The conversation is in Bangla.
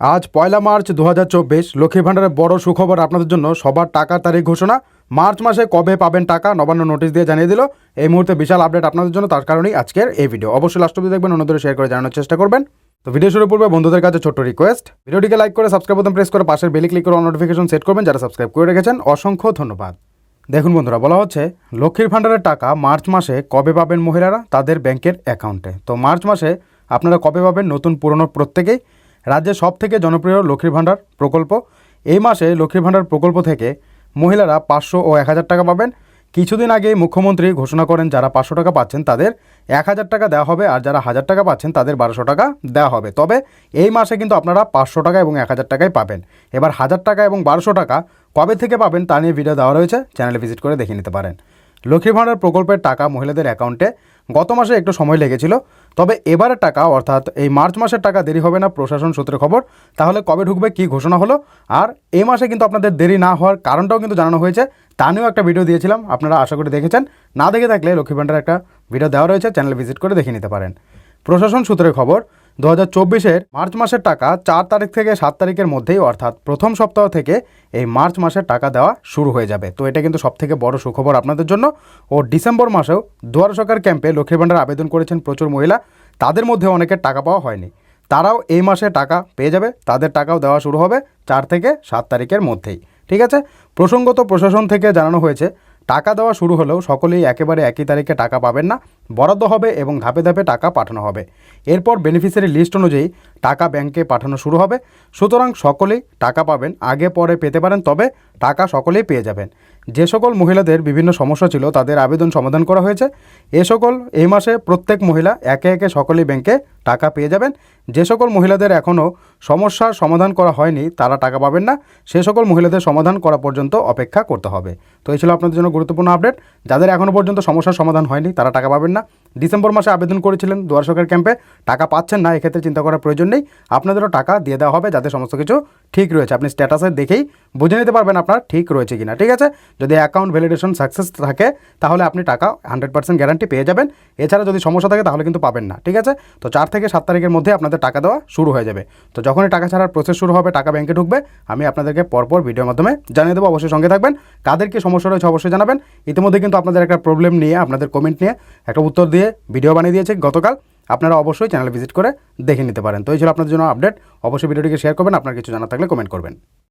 আজ পয়লা মার্চ দু হাজার চব্বিশ লক্ষ্মী ভাণ্ডারের বড় সুখবর আপনাদের জন্য সবার টাকার তারিখ ঘোষণা। মার্চ মাসে কবে পাবেন টাকা? নবান্ন নোটিশ দিয়ে জানিয়ে দিল। এই মুহূর্তে বিশাল আপডেট আপনাদের জন্য, তার কারণেই আজকের এই ভিডিও অবশ্যই লাস্ট অব্দি দেখবেন অন্যদের শেয়ার করে জানানোর চেষ্টা করবেন। তো ভিডিও শুরু পূর্বে বন্ধুদের কাছে ছোট্ট রিকোয়েস্ট ভিডিওটিকে লাইক করে সাবস্ক্রাইব বোতাম প্রেস করে পাশের বেলি ক্লিক করে নোটিফিকেশন সেট করবেন, যারা সাবস্ক্রাইব করে রেখেছেন, অসংখ্য ধন্যবাদ। দেখুন বন্ধুরা, বলা হচ্ছে, লক্ষ্মীর ভাণ্ডারের টাকা মার্চ মাসে কবে পাবেন মহিলারা? তাদের ব্যাংকের অ্যাকাউন্টে তো মার্চ মাসে আপনারা কবে পাবেন নতুন পুরনো প্রত্যেকেই? রাজ্যের সব থেকে জনপ্রিয় লক্ষ্মীর ভাণ্ডার প্রকল্প। এই মাসে লক্ষ্মীর ভাণ্ডার প্রকল্প থেকে মহিলারা পাঁচশো ও এক হাজার টাকা পাবেন। কিছুদিন আগে মুখ্যমন্ত্রী ঘোষণা করেন, যারা পাঁচশো টাকা পাচ্ছেন তাদের এক হাজার টাকা দেওয়া হবে আর যারা হাজার টাকা পাচ্ছেন তাদের বারোশো টাকা দেওয়া হবে। তবে এই মাসে কিন্তু আপনারা পাঁচশো টাকা এবং এক হাজার টাকাই পাবেন। এবার হাজার টাকা এবং বারোশো টাকা কবে থেকে পাবেন তা নিয়ে ভিডিও দেওয়া রয়েছে। চ্যানেলে ভিজিট করে দেখে নিতে পারেন। লক্ষ্মী ভাণ্ডার প্রকল্পের টাকা মহিলাদের অ্যাকাউন্টে গত মাসে একটু সময় লেগেছিল, তবে এবারের টাকা, অর্থাৎ এই মার্চ মাসের টাকা দেরি হবে না প্রশাসন সূত্রে খবর, তাহলে কবে ঢুকবে কি ঘোষণা হলো? আর এই মাসে কিন্তু আপনাদের দেরি না হওয়ার কারণটাও কিন্তু জানানো হয়েছে, তা নিয়েও একটা ভিডিও দিয়েছিলাম, আপনারা আশা করে দেখেছেন। না দেখে থাকলে লক্ষ্মী ভাণ্ডার একটা ভিডিও দেওয়া রয়েছে, চ্যানেল ভিজিট করে দেখে নিতে পারেন। প্রশাসন সূত্রে খবর দু হাজার চব্বিশের মার্চ মাসের টাকা চার তারিখ থেকে সাত তারিখের মধ্যেই অর্থাৎ প্রথম সপ্তাহ থেকে এই মার্চ মাসের টাকা দেওয়া শুরু হয়ে যাবে। তো এটা কিন্তু সবথেকে বড় সুখবর আপনাদের জন্য। ও ডিসেম্বর মাসেও দুয়ার সরকার ক্যাম্পে লক্ষ্মীর ভাণ্ডার আবেদন করেছেন প্রচুর মহিলা। তাদের মধ্যে অনেকের টাকা পাওয়া হয়নি। তারাও এই মাসে টাকা পেয়ে যাবে। তাদের টাকাও দেওয়া শুরু হবে চার থেকে সাত তারিখের মধ্যেই। ঠিক আছে? প্রসঙ্গত প্রশাসন থেকে জানানো হয়েছে টাকা দেওয়া শুরু হলেও সকলেই একেবারে একই তারিখে টাকা পাবেন না। বরাদ্দ হবে এবং ধাপে ধাপে টাকা পাঠানো হবে। এরপর বেনিফিসিয়ারি লিস্ট অনুযায়ী টাকা ব্যাংকে পাঠানো শুরু হবে। সুতরাং সকলেই টাকা পাবেন, আগে পরে পেতে পারেন। তবে টাকা সকলেই পেয়ে যাবেন। যে সকল মহিলাদের বিভিন্ন সমস্যা ছিল, তাদের আবেদন সমাধান করা হয়েছে। এ সকল এই মাসে প্রত্যেক মহিলা একে একে সকলেই ব্যাংকে টাকা পেয়ে যাবেন। যে সকল মহিলাদের এখনও সমস্যার সমাধান করা হয়নি, তারা টাকা পাবেন না। সে সকল মহিলাদের সমাধান করা পর্যন্ত অপেক্ষা করতে হবে। তো এই ছিল আপনাদের জন্য গুরুত্বপূর্ণ আপডেট যাদের এখনও পর্যন্ত সমস্যার সমাধান হয়নি, তারা টাকা পাবেন না। ডিসেম্বর মাসে আবেদন করেছিলেন দুয়ার ক্যাম্পে, টাকা পাচ্ছেন না, এক্ষেত্রে চিন্তা করার প্রয়োজন নেই। আপনাদেরও টাকা দিয়ে দেওয়া হবে যাতে সমস্ত কিছু ঠিক রয়েছে। আপনি স্ট্যাটাসে দেখেই বুঝে নিতে পারবেন আপনার ঠিক রয়েছে কিনা, ঠিক আছে? যদি অ্যাকাউন্ট ভ্যালিডেশন সাকসেস থাকে, তাহলে আপনি টাকা হান্ড্রেড পার্সেন্ট গ্যারান্টি পেয়ে যাবেন। এছাড়া যদি সমস্যা থাকে, তাহলে কিন্তু পাবেন না, ঠিক আছে? তো চার থেকে সাত তারিখের মধ্যে আপনাদের টাকা দেওয়া শুরু হয়ে যাবে। তো যখনই টাকা ছাড়ার প্রসেস শুরু হবে, টাকা ব্যাংকে ঢুকবে, আমি আপনাদেরকে পরপর ভিডিওর মাধ্যমে জানিয়ে দেবো। অবশ্যই সঙ্গে থাকবেন। কাদের কি সমস্যা রয়েছে, অবশ্যই জানাবেন। ইতিমধ্যে কিন্তু আপনাদের একটা প্রবলেম নিয়ে, আপনাদের কমেন্ট নিয়ে একটা উত্তর দিয়ে ভিডিও বানিয়ে দিয়েছে গতকাল। আপনারা অবশ্যই চ্যানেল ভিজিট করে দেখে নিতে পারেন। তো এই ছিল আপনাদের জন্য আপডেট অবশ্যই ভিডিওটিকে শেয়ার করবেন, আপনার কিছু জানা থাকলে কমেন্ট করবেন।